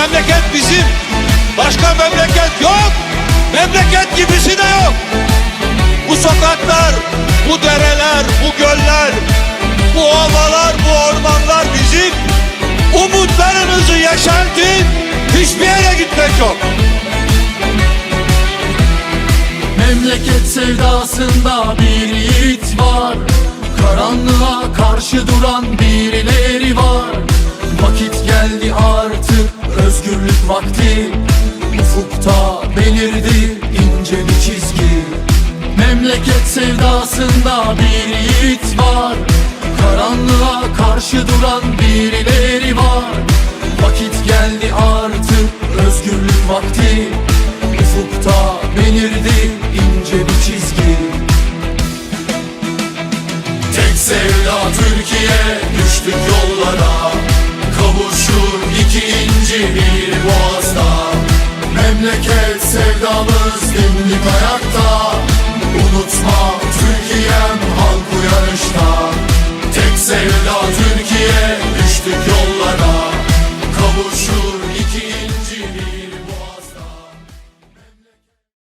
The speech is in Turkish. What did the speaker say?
memleket bizim. Başka memleket yok. Memleket gibisi de yok. Bu sokaklar, bu dereler, bu göller, bu ovalar, bu ormanlar bizim. Umutlarınızı yaşartın. Hiçbir yere gitmek yok. Memleket sevdasında bir yiğit var Karanlığa karşı duran birileri var vakti Ufukta belirdi ince bir çizgi. Memleket sevdasında bir yiğit var. Karanlığa karşı duran birileri var. Vakit geldi artık özgürlük vakti. Ufukta belirdi ince bir çizgi. Tek sevda Türkiye düştük yollara memleket sevdamız dimdik ayakta Unutma Türkiye'm halk bu yarışta. Tek sevda Türkiye düştük yollara